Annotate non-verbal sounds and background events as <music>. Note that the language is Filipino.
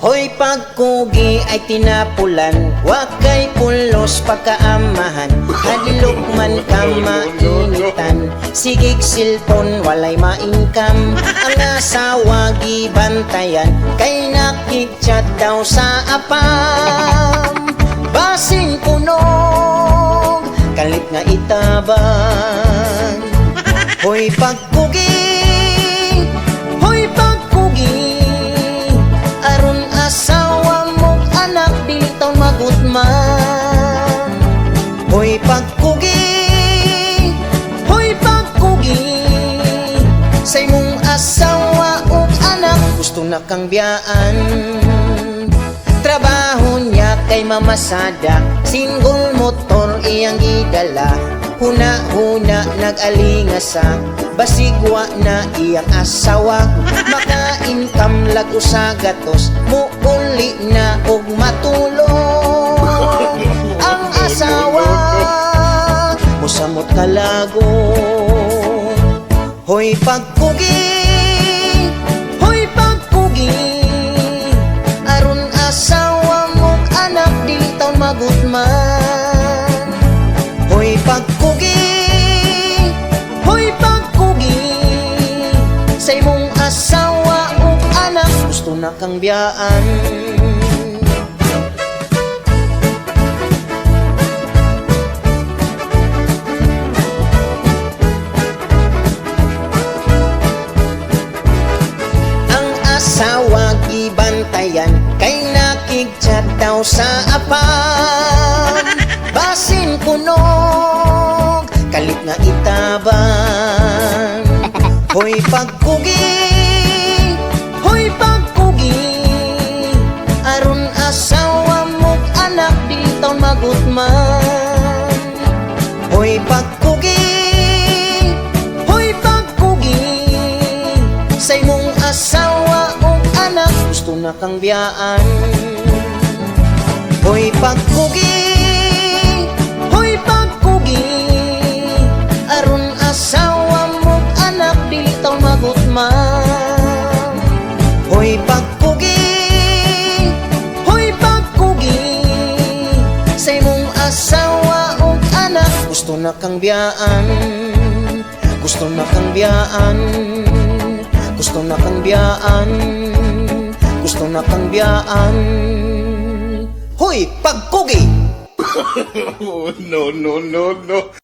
pagkugi ay tinapulan. Wakay pulos pagkaamahan. Hadlok man ka mainitan. Sigig silpon walay ma-income Ang asawa gibantayan Kay nakikchat daw sa apam. Basin punog Kalit nga itabang Hoy pagkugi gusto na kang biyaan. Trabaho niya kay mamasada Single motor iyang gidala Huna-huna nag-alingasa Basigwa na iyang asawa. Maka-income lag sa gatos Muuli na og matulog. Ang asawa Musamot kalago Hoy pagkugi gusto na kang biyaan ang asawa gibantayan kay nakigchat daw sa apam basin kunog kalit nga itabang <laughs> hoy pagkugi taon magutman hoy pagkugi. Hoy pagkugi. Sa imong asawa ug anak gusto na kang biyaan. Hoy pagkugi gusto na kang biyaan Gusto na kang biyaan Gusto na kang biyaan Gusto na kang biyaan Hoy, pagkugi! <laughs> Oh, no, no, no, no.